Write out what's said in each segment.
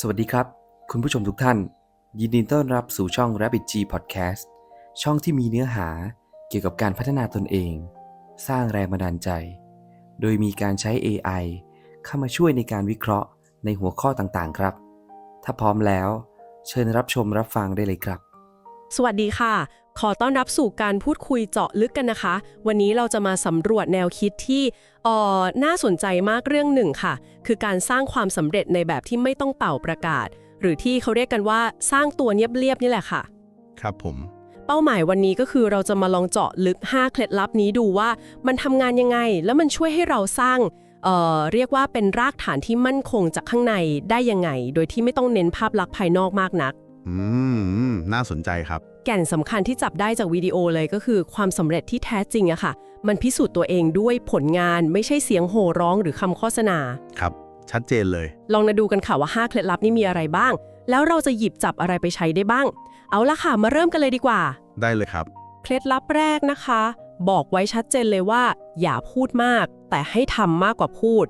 สวัสดีครับ คุณผู้ชมทุกท่าน ยินดีต้อนรับสู่ช่อง Rabbit G Podcast ช่องที่มีเนื้อหาเกี่ยวกับการพัฒนาตนเอง สร้างแรงบันดาลใจ โดยมีการใช้ AI เข้ามาช่วยในการวิเคราะห์ในหัวข้อต่างๆ ครับ ถ้าพร้อมแล้ว เชิญรับชมรับฟังได้เลยครับ สวัสดีค่ะ ขอต้อนรับสู่การพูดคุยเจาะลึกกันนะคะ วันนี้เราจะมาสำรวจแนวคิดที่เอ่อน่าสนใจมากเรื่องหนึ่งค่ะ คือการสร้างความสำเร็จในแบบที่ไม่ต้องเป่าประกาศ หรือที่เขาเรียกกันว่าสร้างตัวเนียบๆนี่แหละค่ะ ครับผม เป้าหมายวันนี้ก็คือเราจะมาลองเจาะลึก 5 เคล็ดลับนี้ดูว่ามันทำงานยังไง แล้วมันช่วยให้เราสร้างเอ่อเรียกว่าเป็นรากฐานที่มั่นคงจากข้างในได้ยังไง โดยที่ไม่ต้องเน้นภาพลักษณ์ภายนอกมากนัก อืม น่าสนใจครับ แก่นสำคัญที่จับได้จากวิดีโอเลยก็คือความสำเร็จที่แท้จริงอะค่ะ มันพิสูจน์ตัวเองด้วยผลงานไม่ใช่เสียงโห่ร้องหรือคำโฆษณา ครับ ชัดเจนเลย ลองมาดูกันค่ะว่า 5 เคล็ดลับนี้มีอะไรบ้าง แล้วเราจะหยิบจับอะไรไปใช้ได้บ้าง เอาละค่ะ มาเริ่มกันเลยดีกว่า ได้เลยครับ เคล็ดลับแรกนะคะ บอกไว้ชัดเจนเลยว่า อย่าพูดมาก แต่ให้ทำมากกว่าพูด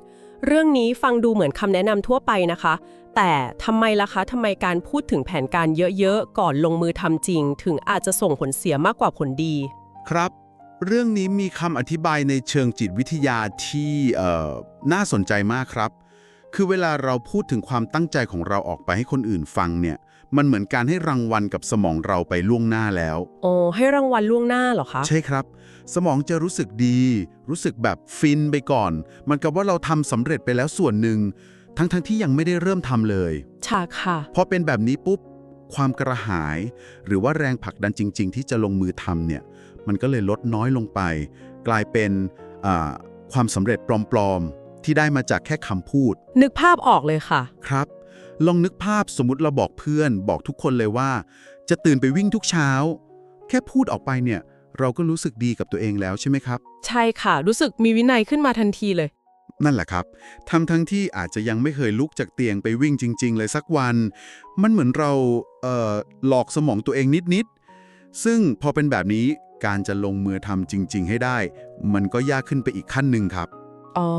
เรื่องนี้ฟังดูเหมือนคำแนะนำทั่วไปนะคะ แต่ทำไมล่ะคะทำไมการพูดถึงแผนการเยอะๆ ก่อนลงมือทำจริง ถึงอาจจะส่งผลเสียมากกว่าผลดี ครับ เรื่องนี้มีคำอธิบายในเชิงจิตวิทยาที่น่าสนใจมากครับ คือเวลาเราพูดถึงความตั้งใจของเราออกไปให้คนอื่นฟังเนี่ย มันเหมือนการให้รางวัลกับสมองเราไปล่วงหน้าแล้วโอ้ให้รางวัลล่วงหน้าเหรอคะ ใช่ครับ สมองจะรู้สึกดี รู้สึกแบบฟินไปก่อน มันกับว่าเราทำสำเร็จไปแล้วส่วนหนึ่ง ทั้งๆทที่ยังไม่ได้เริ่มทำเลยฉากค่ะ พอเป็นแบบนี้ปุ๊บ ความกระหาย หรือว่าแรงผลักดันจริง ๆ ที่จะลงมือทำเนี่ย มันก็เลยลดน้อยลงไป กลายเป็นอ่าความสำเร็จปลอมๆที่ได้มาจากแค่คำพูด นึกภาพออกเลยค่ะ ครับ ลองนึกภาพสมมติเราบอกเพื่อน บอกทุกคนเลยว่า จะตื่นไปวิ่งทุกเช้า แค่พูดออกไปเนี่ย เราก็รู้สึกดีกับตัวเองแล้วใช่ไหมครับ ใช่ค่ะ รู้สึกมีวินัยขึ้นมาทันทีเลย นั่นแหละครับทำทั้งที่อาจจะยังไม่เคยลุกจากเตียงไปวิ่งจริง ๆ เลยสักวัน มันเหมือนเราเอ่อหลอกสมองตัวเองนิดๆซึ่งพอเป็นแบบนี้การจะลงมือทำจริง ๆ ให้ได้ มันก็ยากขึ้นไปอีกขั้นหนึ่งครับ อ๋อ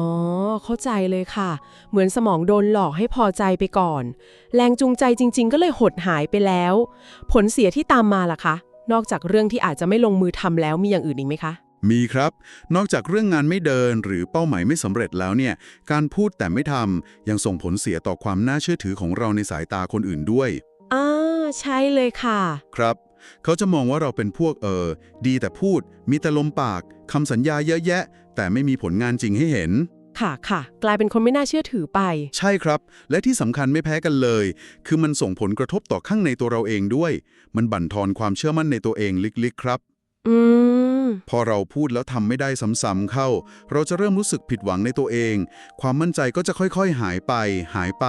เข้าใจเลยค่ะ เหมือนสมองโดนหลอกให้พอใจไปก่อน แรงจูงใจจริง ๆ ก็เลยหดหายไปแล้ว ผลเสียที่ตามมาล่ะคะ นอกจากเรื่องที่อาจจะไม่ลงมือทำแล้วมีอย่างอื่นอีกไหมคะ มีครับ นอกจากเรื่องงานไม่เดินหรือเป้าหมายไม่สำเร็จแล้วเนี่ย การพูดแต่ไม่ทำยังส่งผลเสียต่อความน่าเชื่อถือของเราในสายตาคนอื่นด้วยอ่าใช่เลยค่ะ ครับ เขาจะมองว่าเราเป็นพวกเออดีแต่พูด มีแต่ลมปากคำสัญญาเยอะแยะ แต่ไม่มีผลงานจริงให้เห็น ค่ะค่ะ กลายเป็นคนไม่น่าเชื่อถือไป ใช่ครับ และที่สำคัญไม่แพ้กันเลย คือมันส่งผลกระทบต่อข้างในตัวเราเองด้วย มันบั่นทอนความเชื่อมั่นในตัวเองลึกๆครับ อืม พอเราพูดแล้วทำไม่ได้ซ้ำๆเข้า เราจะเริ่มรู้สึกผิดหวังในตัวเอง ความมั่นใจก็จะค่อยๆ หายไป หายไป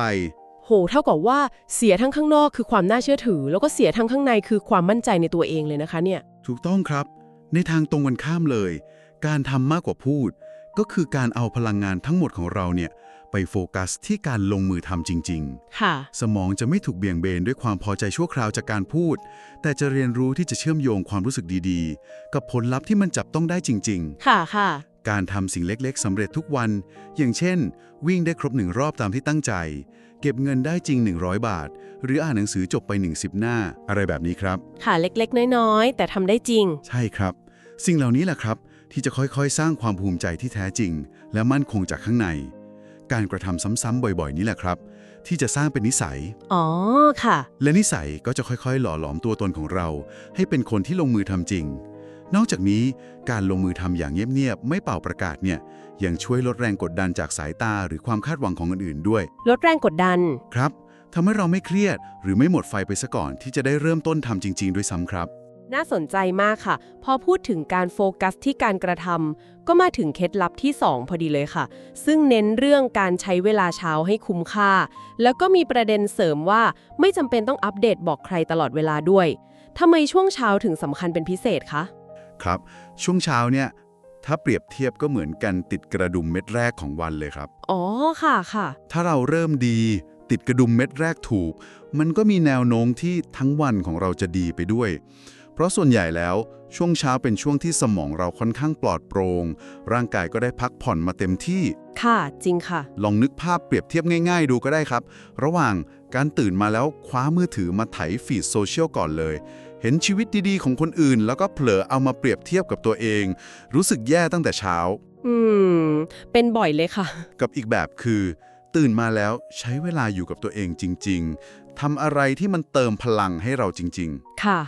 โห เท่ากับว่าเสียทั้งข้างนอกคือความน่าเชื่อถือ แล้วก็เสียทั้งข้างในคือความมั่นใจในตัวเองเลยนะคะเนี่ย ถูกต้องครับ ในทางตรงกันข้ามเลย การทำมากกว่าพูด ก็คือการเอาพลังงานทั้งหมดของเราเนี่ยไปโฟกัสที่การลงมือทำจริง ๆ ค่ะ สมองจะไม่ถูกเบี่ยงเบนด้วยความพอใจชั่วคราวจากการพูด แต่จะเรียนรู้ที่จะเชื่อมโยงความรู้สึกดีๆ กับผลลัพธ์ที่มันจับต้องได้จริงค่ะค่ะๆการทำสิ่งเล็กๆสำเร็จทุกวัน อย่างเช่น วิ่งได้ครบหนึ่งรอบตามที่ตั้งใจ เก็บเงินได้จริง 100 บาท หรืออ่านหนังสือจบไป 10 หน้า อะไรแบบนี้ครับ ค่ะเล็กๆ น้อยๆ แต่ทำได้จริง ใช่ครับ สิ่งเหล่านี้แหละครับ ที่จะค่อยๆ สร้างความภูมิใจที่แท้จริง และมั่นคงจากข้างใน การกระทำซ้ำๆบ่อยๆ นี่แหละครับ ที่จะสร้างเป็นนิสัย อ๋อค่ะ และนิสัยก็จะค่อยๆ หล่อหลอมตัวตนของเรา ให้เป็นคนที่ลงมือทำจริง นอกจากนี้การลงมือทำอย่างเงียบๆไม่เป่าประกาศเนี่ยยังช่วยลดแรงกดดันจากสายตาหรือความคาดหวังของคนอื่นด้วย ลดแรงกดดันครับทำให้เราไม่เครียดหรือไม่หมดไฟไปซะก่อนที่จะได้เริ่มต้นทำจริง ๆ ด้วยซ้ำครับ น่าสนใจมากค่ะ พอพูดถึงการโฟกัสที่การกระทำก็มาถึงเคล็ดลับที่ 2 พอดีเลยค่ะ ซึ่งเน้นเรื่องการใช้เวลาเช้าให้คุ้มค่า แล้วก็มีประเด็นเสริมว่าไม่จำเป็นต้องอัปเดตบอกใครตลอดเวลาด้วยทำไมช่วงเช้าถึงสำคัญเป็นพิเศษคะ ครับ ช่วงเช้าเนี่ย ถ้าเปรียบเทียบก็เหมือนกันติดกระดุมเม็ดแรกของวันเลยครับ อ๋อ ค่ะค่ะ ถ้าเราเริ่มดี ติดกระดุมเม็ดแรกถูก มันก็มีแนวโน้มที่ทั้งวันของเราจะดีไปด้วยพ เพราะส่วนใหญ่แล้วช่วงเช้าเป็นช่วงที่สมองเราค่อนข้างปลอดโปรง่งร่างกายก็ได้พักผ่อนมาเต็มที่ ค่ะจริงค่ะ ลองนึกภาพเปรียบเทียบง่าย ๆ ดูก็ได้ครับ ระหว่างการตื่นมาแล้วคว้ามือถือมาไถฟีดโซเชียลก่อนเลย เห็นชีวิตดีๆ ของคนอื่น แล้วก็เผลอเอามาเปรียบเทียบกับตัวเอง รู้สึกแย่ตั้งแต่เช้า อืม เป็นบ่อยเลยค่ะ กับอีกแบบคือ ตื่นมาแล้วใช้เวลาอยู่กับตัวเองจริง ๆทำอะไรที่มันเติมพลังให้เราจริงค่ะ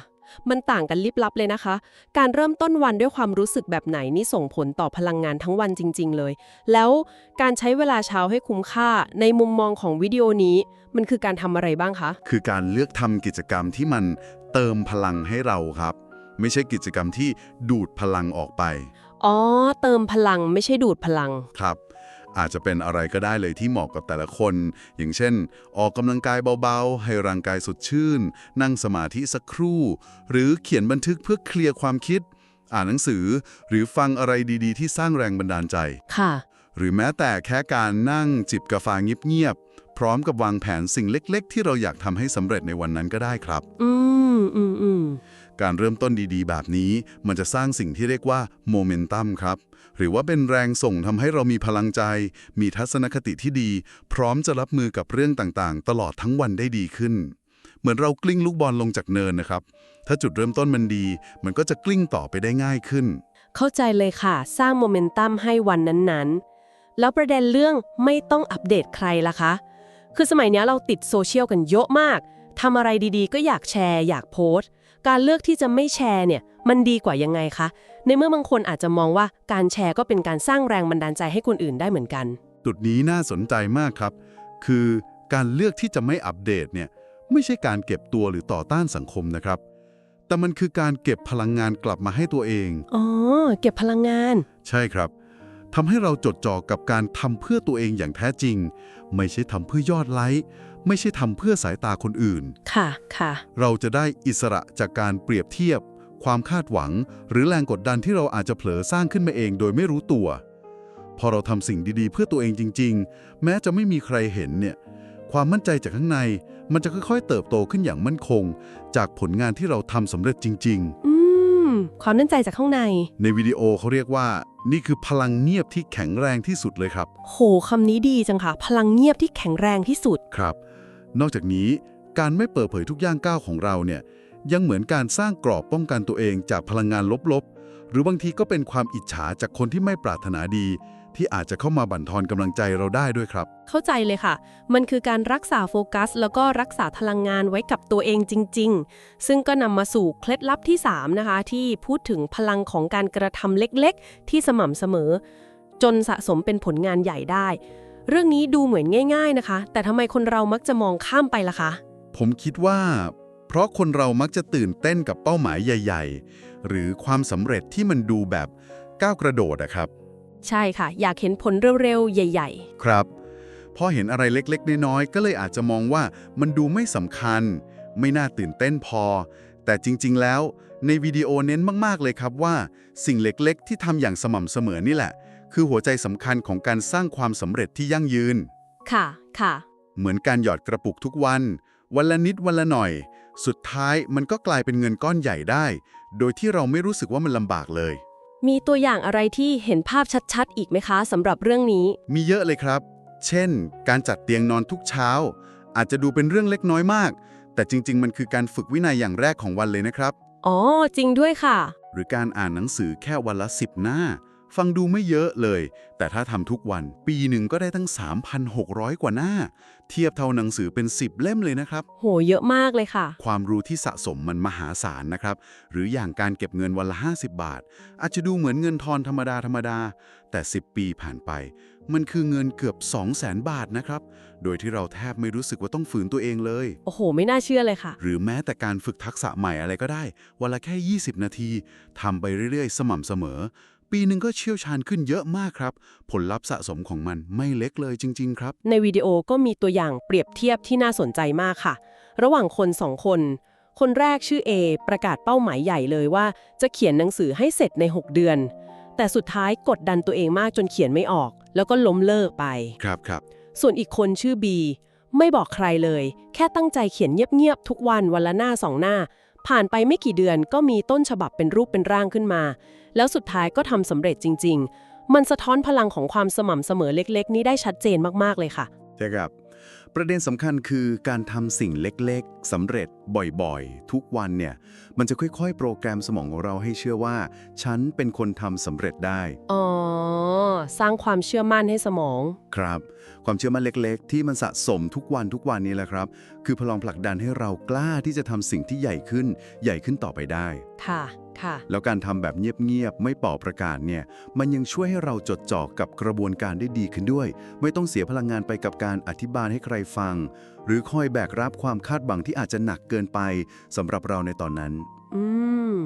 มันต่างกันลิบลับเลยนะคะ การเริ่มต้นวันด้วยความรู้สึกแบบไหนนี่ส่งผลต่อพลังงานทั้งวันจริง ๆ เลย แล้วการใช้เวลาเช้าให้คุ้มค่าในมุมมองของวิดีโอนี้ มันคือการทำอะไรบ้างคะๆคือการเลือกทำกิจกรรมที่มันเติมพลังให้เราครับ ไม่ใช่กิจกรรมที่ดูดพลังออกไป อ๋อ เติมพลังไม่ใช่ดูดพลัง ครับ อาจจะเป็นอะไรก็ได้เลยที่เหมาะกับแต่ละคน อย่างเช่น ออกกำลังกายเบาๆ ให้ร่างกายสดชื่น นั่งสมาธิสักครู่ หรือเขียนบันทึกเพื่อเคลียร์ความคิด อ่านหนังสือ หรือฟังอะไรดีๆ ที่สร้างแรงบันดาลใจ ค่ะ หรือแม้แต่แค่การนั่งจิบกาแฟเงียบๆ พร้อมกับวางแผนสิ่งเล็ก ๆ ที่เราอยากทำให้สำเร็จในวันนั้นก็ได้ครับ อืมอืมอืม การเริ่มต้นดีๆ แบบนี้ มันจะสร้างสิ่งที่เรียกว่าโมเมนตัมครับ หรือว่าเป็นแรงส่งทำให้เรามีพลังใจ มีทัศนคติที่ดี พร้อมจะรับมือกับเรื่องต่างๆ ตลอดทั้งวันได้ดีขึ้น เหมือนเรากลิ้งลูกบอลลงจากเนินนะครับ ถ้าจุดเริ่มต้นมันดี มันก็จะกลิ้งต่อไปได้ง่ายขึ้น เข้าใจเลยค่ะ สร้างโมเมนตัมให้วันนั้นๆ แล้วประเด็นเรื่องไม่ต้องอัปเดตใครล่ะคะ คือสมัยนี้เราติดโซเชียลกันเยอะมากทำอะไรดีๆ ก็อยากแชร์ อยากโพสต์ การเลือกที่จะไม่แชร์เนี่ยมันดีกว่ายังไงคะ ในเมื่อบางคนอาจจะมองว่าการแชร์ก็เป็นการสร้างแรงบันดาลใจให้คนอื่นได้เหมือนกัน จุดนี้น่าสนใจมากครับ คือการเลือกที่จะไม่อัปเดตเนี่ยไม่ใช่การเก็บตัวหรือต่อต้านสังคมนะครับ แต่มันคือการเก็บพลังงานกลับมาให้ตัวเอง อ๋อ เก็บพลังงาน ใช่ครับทำให้เราจดจ่อกับการทำเพื่อตัวเองอย่างแท้จริง ไม่ใช่ทำเพื่อยอดไลค์ ไม่ใช่ทำเพื่อสายตาคนอื่น ค่ะค่ะ เราจะได้อิสระจากการเปรียบเทียบ ความคาดหวัง หรือแรงกดดันที่เราอาจจะเผลอสร้างขึ้นมาเองโดยไม่รู้ตัว พอเราทำสิ่งดีๆ เพื่อตัวเองจริง ๆ แม้จะไม่มีใครเห็นเนี่ย ความมั่นใจจากข้างใน มันจะค่อยๆ เติบโตขึ้นอย่างมั่นคง จากผลงานที่เราทำสำเร็จจริงอืมความนั่นใจจากข้างในๆในวิดีโอเขาเรียกว่า นี่คือพลังเงียบที่แข็งแรงที่สุดเลยครับ โหคำนี้ดีจังค่ะ พลังเงียบที่แข็งแรงที่สุด ครับ นอกจากนี้การไม่เปิดเผยทุกย่างก้าวของเราเนี่ยยังเหมือนการสร้างกรอบป้องกันตัวเองจากพลังงานลบๆ หรือบางทีก็เป็นความอิจฉาจากคนที่ไม่ปรารถนาดี ที่อาจจะเข้ามาบั่นทอนกำลังใจเราได้ด้วยครับ เข้าใจเลยค่ะ มันคือการรักษาโฟกัส แล้วก็รักษาพลังงานไว้กับตัวเองจริง ๆ ซึ่งก็นำมาสู่เคล็ดลับที่ 3 นะคะ ที่พูดถึงพลังของการกระทำเล็กๆ ที่สม่ำเสมอ จนสะสมเป็นผลงานใหญ่ได้ เรื่องนี้ดูเหมือนง่าย ๆนะคะ แต่ทำไมคนเรามักจะมองข้ามไปล่ะคะ ผมคิดว่า เพราะคนเรามักจะตื่นเต้นกับเป้าหมายใหญ่ ๆ หรือความสำเร็จที่มันดูแบบก้าวกระโดดอะครับ ใช่ค่ะ อยากเห็นผลเร็วๆ ใหญ่ ครับ พอเห็นอะไรเล็กๆ น้อยๆ ก็เลยอาจจะมองว่ามันดูไม่สำคัญ ไม่น่าตื่นเต้นพอ แต่จริงๆแล้ว ในวิดีโอเน้นมากๆเลยครับว่า สิ่งเล็กๆ ที่ทำอย่างสม่ำเสมอนี่แหละ คือหัวใจสำคัญของการสร้างความสำเร็จที่ยั่งยืนๆค่ะ ค่ะ เหมือนการหยอดกระปุกทุกวัน วันละนิดวันละหน่อย สุดท้ายมันก็กลายเป็นเงินก้อนใหญ่ได้ โดยที่เราไม่รู้สึกว่ามันลำบากเลย มีตัวอย่างอะไรที่เห็นภาพชัดๆ อีกไหมคะสำหรับเรื่องนี้ มีเยอะเลยครับ เช่น การจัดเตียงนอนทุกเช้า อาจจะดูเป็นเรื่องเล็กน้อยมาก แต่จริง ๆ มันคือการฝึกวินัยอย่างแรกของวันเลยนะครับ อ๋อ จริงด้วยค่ะ หรือการอ่านหนังสือแค่วันละสิบหน้า ฟังดูไม่เยอะเลย แต่ถ้าทำทุกวันปีหนึ่งก็ได้ตั้ง 3,600 กว่าหน้า เทียบเท่าหนังสือเป็น 10 เล่มเลยนะครับ โห เยอะมากเลยค่ะ ความรู้ที่สะสมมันมหาศาลนะครับ หรืออย่างการเก็บเงินวันละ 50 บาท อาจจะดูเหมือนเงินทอนธรรมดาธรรมดา แต่ 10 ปีผ่านไป มันคือเงินเกือบ 200,000บาทนะครับ โดยที่เราแทบไม่รู้สึกว่าต้องฝืนตัวเองเลย โอ้โห ไม่น่าเชื่อเลยค่ะ หรือแม้แต่การฝึกทักษะใหม่อะไรก็ได้ วันละแค่ 20 นาทีทำไปเรื่อยๆ สม่ำเสมอ ปีหนึ่งก็เชี่ยวชาญขึ้นเยอะมากครับ ผลลัพธ์สะสมของมันไม่เล็กเลยจริง ๆ ครับ ในวิดีโอก็มีตัวอย่างเปรียบเทียบที่น่าสนใจมากค่ะ ระหว่างคนสองคน คนแรกชื่อ A ประกาศเป้าหมายใหญ่เลยว่า จะเขียนหนังสือให้เสร็จใน 6 เดือน แต่สุดท้ายกดดันตัวเองมากจนเขียนไม่ออก แล้วก็ล้มเลิกไป ครับครับ ส่วนอีกคนชื่อ B ไม่บอกใครเลย แค่ตั้งใจเขียนเงียบๆทุกวันวันละหน้าสองหน้าภ ผ่านไปไม่กี่เดือนก็มีต้นฉบับเป็นรูปเป็นร่างขึ้นมา แล้วสุดท้ายก็ทำสำเร็จจริง ๆ มันสะท้อนพลังของความสม่ำเสมอเล็ก ๆ นี้ได้ชัดเจนมากๆเลยค่ะ ใช่ครับ ประเด็นสำคัญคือการทำสิ่งเล็กๆสำเร็จบ่อยๆ ทุกวันเนี่ย มันจะค่อยๆ โปรแกรมสมองของเราให้เชื่อว่า ฉันเป็นคนทำสำเร็จได้ อ๋อ สร้างความเชื่อมั่นให้สมอง ครับ ความเชื่อมั่นเล็กๆ ที่มันสะสมทุกวันทุกวันนี้แหละครับ คือพลังผลักดันให้เรากล้าที่จะทำสิ่งที่ใหญ่ขึ้น ใหญ่ขึ้นต่อไปได้ ค่ะค่ะ แล้วการทำแบบเงียบๆ ไม่เป่าประกาศเนี่ย มันยังช่วยให้เราจดจ่อกับกระบวนการได้ดีขึ้นด้วย ไม่ต้องเสียพลังงานไปกับการอธิบายให้ใครฟัง หรือคอยแบกรับความคาดหวังที่อาจจะหนักเกินไปสำหรับเราในตอนนั้น อืม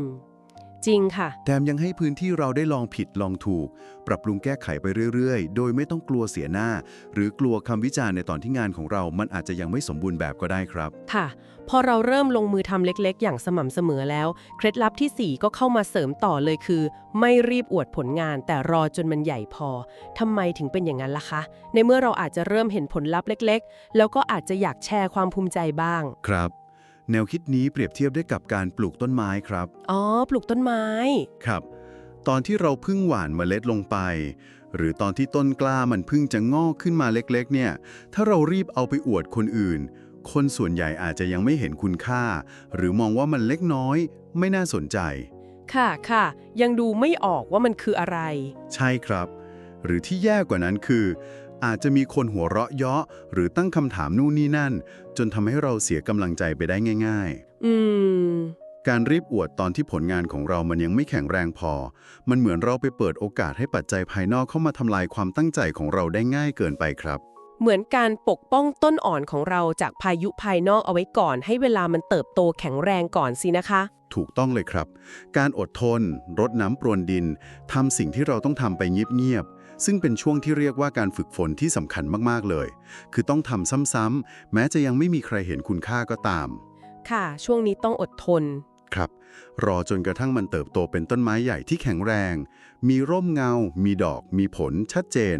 จริงค่ะ แถมยังให้พื้นที่เราได้ลองผิดลองถูก ปรับปรุงแก้ไขไปเรื่อยๆ โดยไม่ต้องกลัวเสียหน้า หรือกลัวคำวิจารณ์ในตอนที่งานของเรา มันอาจจะยังไม่สมบูรณ์แบบก็ได้ครับ ค่ะ พอเราเริ่มลงมือทำเล็กๆ อย่างสม่ำเสมอแล้ว เคล็ดลับทีสี่4 ก็เข้ามาเสริมต่อเลยคือ ไม่รีบอวดผลงาน แต่รอจนมันใหญ่พอทำไมถึงเป็นอย่างนั้นล่ะคะ ในเมื่อเราอาจจะเริ่มเห็นผลลัพธ์เล็ก ๆ แล้วก็อาจจะอยากแชร์ความภูมิใจบ้าง ครับ แนวคิดนี้เปรียบเทียบได้กับการปลูกต้นไม้ครับ อ๋อ ปลูกต้นไม้ ครับ ตอนที่เราเพิ่งหว่านเมล็ดลงไป หรือตอนที่ต้นกล้ามันเพิ่งจะงอกขึ้นมาเล็กๆ เนี่ย ถ้าเรารีบเอาไปอวดคนอื่น คนส่วนใหญ่อาจจะยังไม่เห็นคุณค่า หรือมองว่ามันเล็กน้อย ไม่น่าสนใจ ค่ะค่ะ ยังดูไม่ออกว่ามันคืออะไร ใช่ครับ หรือที่แย่กว่านั้นคือ อาจจะมีคนหัวเราะเยาะ หรือตั้งคำถามนู่นนี่นั่น จนทำให้เราเสียกำลังใจไปได้ง่าย ๆ อืม การรีบอวดตอนที่ผลงานของเรามันยังไม่แข็งแรงพอ มันเหมือนเราไปเปิดโอกาสให้ปัจจัยภายนอกเข้ามาทำลายความตั้งใจของเราได้ง่ายเกินไปครับ เหมือนการปกป้องต้นอ่อนของเราจากพายุภายนอกเอาไว้ก่อน ให้เวลามันเติบโตแข็งแรงก่อนสินะคะ ถูกต้องเลยครับ การอดทน รดน้ำปรวนดินทำสิ่งที่เราต้องทำไปเงียบๆ ซึ่งเป็นช่วงที่เรียกว่าการฝึกฝนที่สำคัญมากๆเลย คือต้องทำซ้ำๆแม้จะยังไม่มีใครเห็นคุณค่าก็ตาม ค่ะ ช่วงนี้ต้องอดทน ครับ รอจนกระทั่งมันเติบโตเป็นต้นไม้ใหญ่ที่แข็งแรง มีร่มเงา มีดอก มีผลชัดเจน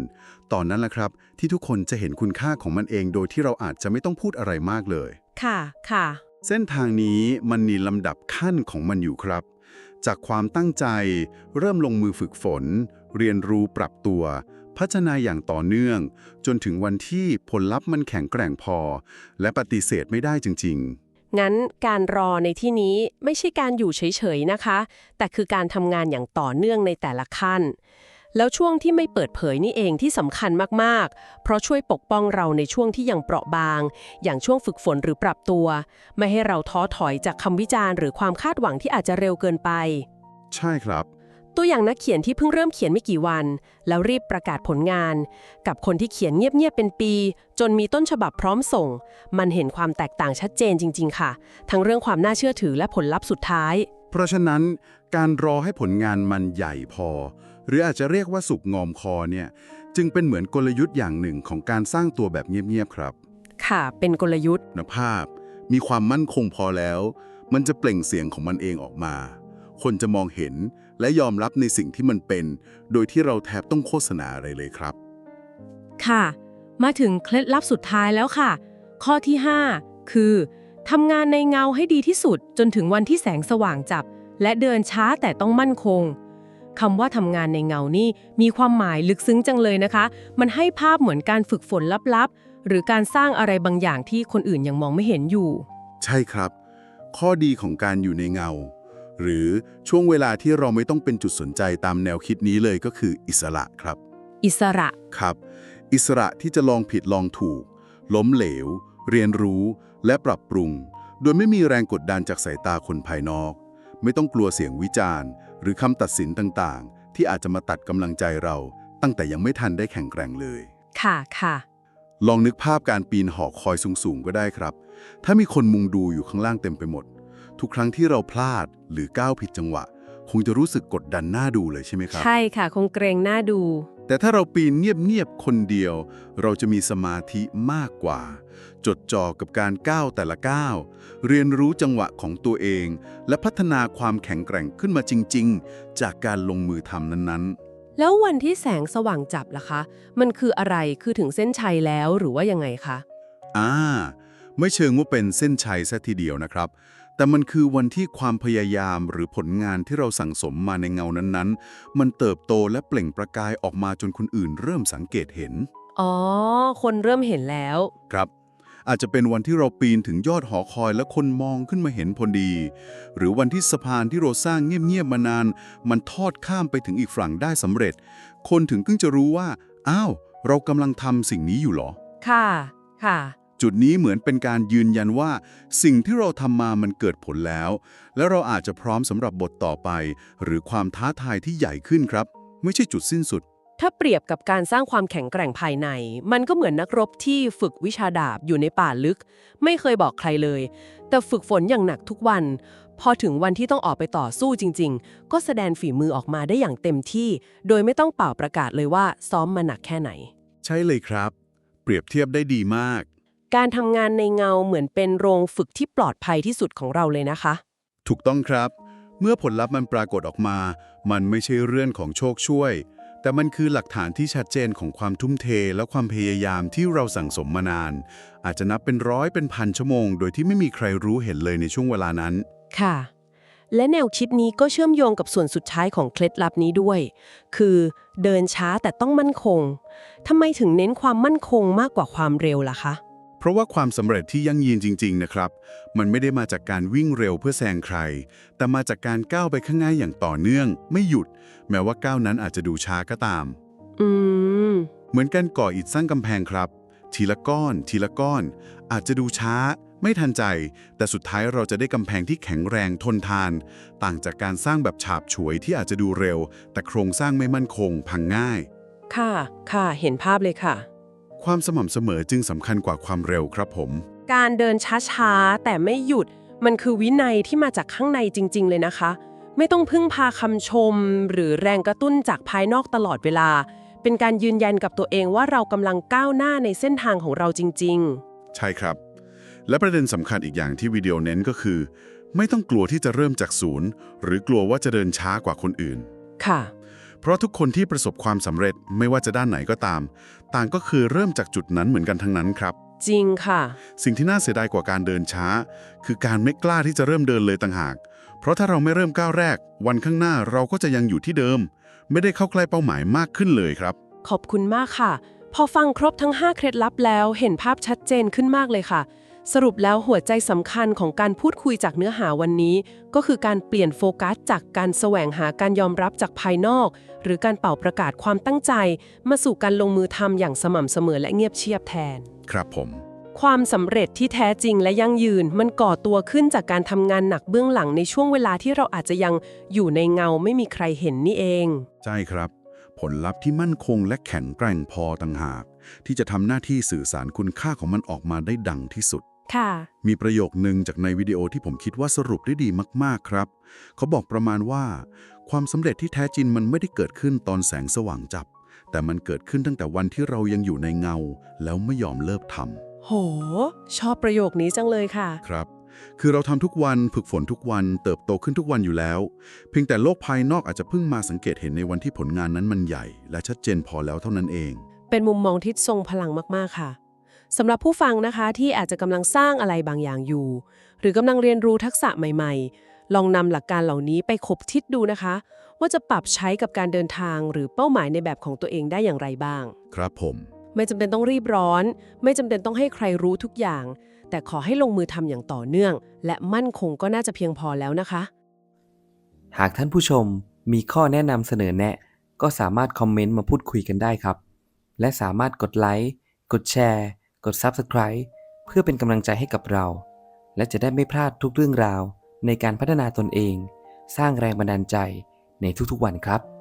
ตอนนั้นแหละครับ ที่ทุกคนจะเห็นคุณค่าของมันเองโดยที่เราอาจจะไม่ต้องพูดอะไรมากเลย ค่ะ ค่ะ เส้นทางนี้มันมีลำดับขั้นของมันอยู่ครับ จากความตั้งใจ เริ่มลงมือฝึกฝน เรียนรู้ปรับตัว พัฒนาอย่างต่อเนื่อง จนถึงวันที่ผลลัพธ์มันแข็งแกร่งพอ และปฏิเสธไม่ได้จริง ๆ งั้นการรอในที่นี้ไม่ใช่การอยู่เฉยๆนะคะ แต่คือการทำงานอย่างต่อเนื่องในแต่ละขั้น แล้วช่วงที่ไม่เปิดเผยนี่เองที่สำคัญมากๆ เพราะช่วยปกป้องเราในช่วงที่ยังเปราะบาง อย่างช่วงฝึกฝนหรือปรับตัว ไม่ให้เราท้อถอยจากคำวิจารณ์หรือความคาดหวังที่อาจจะเร็วเกินไป ใช่ครับ ตัวอย่างนักเขียนที่เพิ่งเริ่มเขียนไม่กี่วัน แล้วรีบประกาศผลงาน กับคนที่เขียนเงียบๆเป็นปี จนมีต้นฉบับพร้อมส่ง มันเห็นความแตกต่างชัดเจนจริง ๆ ค่ะ ทั้งเรื่องความน่าเชื่อถือและผลลัพธ์สุดท้าย เพราะฉะนั้นการรอให้ผลงานมันใหญ่พอ หรืออาจจะเรียกว่าสุกงอมคอเนี่ยจึงเป็นเหมือนกลยุทธ์อย่างหนึ่งของการสร้างตัวแบบเงียบๆครับ ค่ะ เป็นกลยุทธ์คุณภาพ มีความมั่นคงพอแล้ว มันจะเปล่งเสียงของมันเองออกมา คนจะมองเห็นและยอมรับในสิ่งที่มันเป็น โดยที่เราแทบต้องโฆษณาอะไรเลยครับ ค่ะ มาถึงเคล็ดลับสุดท้ายแล้วค่ะ ข้อที่ 5 คือทำงานในเงาให้ดีที่สุดจนถึงวันที่แสงสว่างจับ และเดินช้าแต่ต้องมั่นคง คำว่าทำงานในเงานี่มีความหมายลึกซึ้งจังเลยนะคะ มันให้ภาพเหมือนการฝึกฝนลับๆ หรือการสร้างอะไรบางอย่างที่คนอื่นยังมองไม่เห็นอยู่ ใช่ครับ ข้อดีของการอยู่ในเงา หรือช่วงเวลาที่เราไม่ต้องเป็นจุดสนใจตามแนวคิดนี้เลยก็คืออิสระครับ อิสระ ครับ อิสระที่จะลองผิดลองถูก ล้มเหลว เรียนรู้และปรับปรุง โดยไม่มีแรงกดดันจากสายตาคนภายนอก ไม่ต้องกลัวเสียงวิจารณ์ หรือคำตัดสินต่างๆ ที่อาจจะมาตัดกำลังใจเรา ตั้งแต่ยังไม่ทันได้แข็งแกร่งเลย ค่ะค่ะ ลองนึกภาพการปีนหอคอยสูงๆ ก็ได้ครับ ถ้ามีคนมุงดูอยู่ข้างล่างเต็มไปหมด ทุกครั้งที่เราพลาดหรือก้าวผิดจังหวะ คงจะรู้สึกกดดันหน้าดูเลยใช่ไหมครับ ใช่ค่ะ คงเกรงหน้าดู แต่ถ้าเราปีนเงียบๆคนเดียว เราจะมีสมาธิมากกว่า จดจ่อกับการก้าวแต่ละก้าวเรียนรู้จังหวะของตัวเอง และพัฒนาความแข็งแกร่งขึ้นมาจริง ๆ จากการลงมือทำนั้นๆแล้ววันที่แสงสว่างจับล่ะคะ มันคืออะไร คือถึงเส้นชัยแล้วหรือว่ายังไงคะ อ่า ไม่เชิงว่าเป็นเส้นชัยซะทีเดียวนะครับ แต่มันคือวันที่ความพยายามหรือผลงานที่เราสั่งสมมาในเงานั้นๆ มันเติบโตและเปล่งประกายออกมาจนคนอื่นเริ่มสังเกตเห็น อ๋อ คนเริ่มเห็นแล้ว ครับ อาจจะเป็นวันที่เราปีนถึงยอดหอคอยและคนมองขึ้นมาเห็นพอดี หรือวันที่สะพานที่เราสร้างเงียบๆมานาน มันทอดข้ามไปถึงอีกฝั่งได้สำเร็จ คนถึงเพิ่งจะรู้ว่า อ้าว เรากำลังทำสิ่งนี้อยู่เหรอ ค่ะ ค่ะ จุดนี้เหมือนเป็นการยืนยันว่า สิ่งที่เราทำมามันเกิดผลแล้ว และเราอาจจะพร้อมสำหรับบทต่อไป หรือความท้าทายที่ใหญ่ขึ้นครับ ไม่ใช่จุดสิ้นสุด ถ้าเปรียบกับการสร้างความแข็งแกร่งภายใน มันก็เหมือนนักรบที่ฝึกวิชาดาบอยู่ในป่าลึก ไม่เคยบอกใครเลย แต่ฝึกฝนอย่างหนักทุกวัน พอถึงวันที่ต้องออกไปต่อสู้จริง ๆ ก็แสดงฝีมือออกมาได้อย่างเต็มที่ โดยไม่ต้องเป่าประกาศเลยว่าซ้อมมาหนักแค่ไหน ใช่เลยครับ เปรียบเทียบได้ดีมาก การทำงานในเงาเหมือนเป็นโรงฝึกที่ปลอดภัยที่สุดของเราเลยนะคะ ถูกต้องครับ เมื่อผลลัพธ์มันปรากฏออกมา มันไม่ใช่เรื่องของโชคช่วย แต่มันคือหลักฐานที่ชัดเจนของความทุ่มเทและความพยายามที่เราสั่งสมมานาน อาจจะนับเป็นร้อยเป็นพันชั่วโมง โดยที่ไม่มีใครรู้เห็นเลยในช่วงเวลานั้น ค่ะ และแนวคิดนี้ก็เชื่อมโยงกับส่วนสุดท้ายของเคล็ดลับนี้ด้วย คือเดินช้าแต่ต้องมั่นคงทำไมถึงเน้นความมั่นคงมากกว่าความเร็วล่ะคะ เพราะว่าความสำเร็จที่ยั่งยืนจริง ๆ นะครับ มันไม่ได้มาจากการวิ่งเร็วเพื่อแซงใคร แต่มาจากการก้าวไปข้างหน้าอย่างต่อเนื่อง ไม่หยุด แม้ว่าก้าวนั้นอาจจะดูช้าก็ตาม อืม เหมือนการก่ออิฐสร้างกำแพงครับ ทีละก้อน ทีละก้อน อาจจะดูช้า ไม่ทันใจ แต่สุดท้ายเราจะได้กำแพงที่แข็งแรงทนทาน ต่างจากการสร้างแบบฉาบฉวยที่อาจจะดูเร็ว แต่โครงสร้างไม่มั่นคง พังง่าย ค่ะ ค่ะ เห็นภาพเลยค่ะ ความสม่ำเสมอจึงสำคัญกว่าความเร็วครับผม การเดินช้าๆ แต่ไม่หยุด มันคือวินัยที่มาจากข้างในจริง ๆ เลยนะคะ ไม่ต้องพึ่งพาคำชม หรือแรงกระตุ้นจากภายนอกตลอดเวลา เป็นการยืนยันกับตัวเองว่าเรากำลังก้าวหน้าในเส้นทางของเราจริงใช่ครับ และประเด็นสำคัญอีกอย่างที่วิดีโอเน้นก็คือ ไม่ต้องกลัวที่จะเริ่มจากศูนย์ หรือกลัวว่าจะเดินช้ากว่าคนอื่นๆค่ะ เพราะทุกคนที่ประสบความสำเร็จไม่ว่าจะด้านไหนก็ตาม ต่างก็คือเริ่มจากจุดนั้นเหมือนกันทั้งนั้นครับ จริงค่ะ สิ่งที่น่าเสียดายกว่าการเดินช้า คือการไม่กล้าที่จะเริ่มเดินเลยต่างหาก เพราะถ้าเราไม่เริ่มก้าวแรก วันข้างหน้าเราก็จะยังอยู่ที่เดิม ไม่ได้เข้าใกล้เป้าหมายมากขึ้นเลยครับ ขอบคุณมากค่ะ พอฟังครบทั้ง 5 เคล็ดลับแล้วเห็นภาพชัดเจนขึ้นมากเลยค่ะ สรุปแล้วหัวใจสำคัญของการพูดคุยจากเนื้อหาวันนี้ ก็คือการเปลี่ยนโฟกัสจากการแสวงหาการยอมรับจากภายนอก หรือการเป่าประกาศความตั้งใจ มาสู่การลงมือทำอย่างสม่ำเสมอและเงียบเชียบแทน ครับผม ความสำเร็จที่แท้จริงและยั่งยืน มันก่อตัวขึ้นจากการทำงานหนักเบื้องหลังในช่วงเวลาที่เราอาจจะยังอยู่ในเงาไม่มีใครเห็นนี่เอง ใช่ครับ ผลลัพธ์ที่มั่นคงและแข็งแกร่งพอต่างหาก ที่จะทำหน้าที่สื่อสารคุณค่าของมันออกมาได้ดังที่สุด ค่ะ มีประโยคนึงจากในวิดีโอที่ผมคิดว่าสรุปได้ดีมาก ๆ ครับ เขาบอกประมาณว่า ความสำเร็จที่แท้จริงมันไม่ได้เกิดขึ้นตอนแสงสว่างจับ แต่มันเกิดขึ้นตั้งแต่วันที่เรายังอยู่ในเงา แล้วไม่ยอมเลิกทโห ชอบประโยคนี้จังเลยค่ะำครับ คือเราทำทุกวันฝึกฝนทุกวัน เติบโตขึ้นทุกวันอยู่แล้ว เพียงแต่โลกภายนอกอาจจะเพิ่งมาสังเกตเห็นในวันที่ผลงานนั้นมันใหญ่ และชัดเจนพอแล้วเท่านั้นเอง เป็นมุมมองที่ทรงพลังมากๆค่ะ สำหรับผู้ฟังนะคะที่อาจจะกำลังสร้างอะไรบางอย่างอยู่ หรือกำลังเรียนรู้ทักษะใหม่ๆ ลองนำหลักการเหล่านี้ไปคบคิดดูนะคะ ว่าจะปรับใช้กับการเดินทางหรือเป้าหมายในแบบของตัวเองได้อย่างไรบ้าง ครับผม ไม่จำเป็นต้องรีบร้อน ไม่จำเป็นต้องให้ใครรู้ทุกอย่าง แต่ขอให้ลงมือทำอย่างต่อเนื่อง และมั่นคงก็น่าจะเพียงพอแล้วนะคะ หากท่านผู้ชมมีข้อแนะนำเสนอแนะ ก็สามารถคอมเมนต์มาพูดคุยกันได้ครับ และสามารถกดไลค์กดแชร์ กด Subscribe เพื่อเป็นกำลังใจให้กับเรา และจะได้ไม่พลาดทุกเรื่องราวในการพัฒนาตนเอง สร้างแรงบันดาลใจในทุกๆวันครับ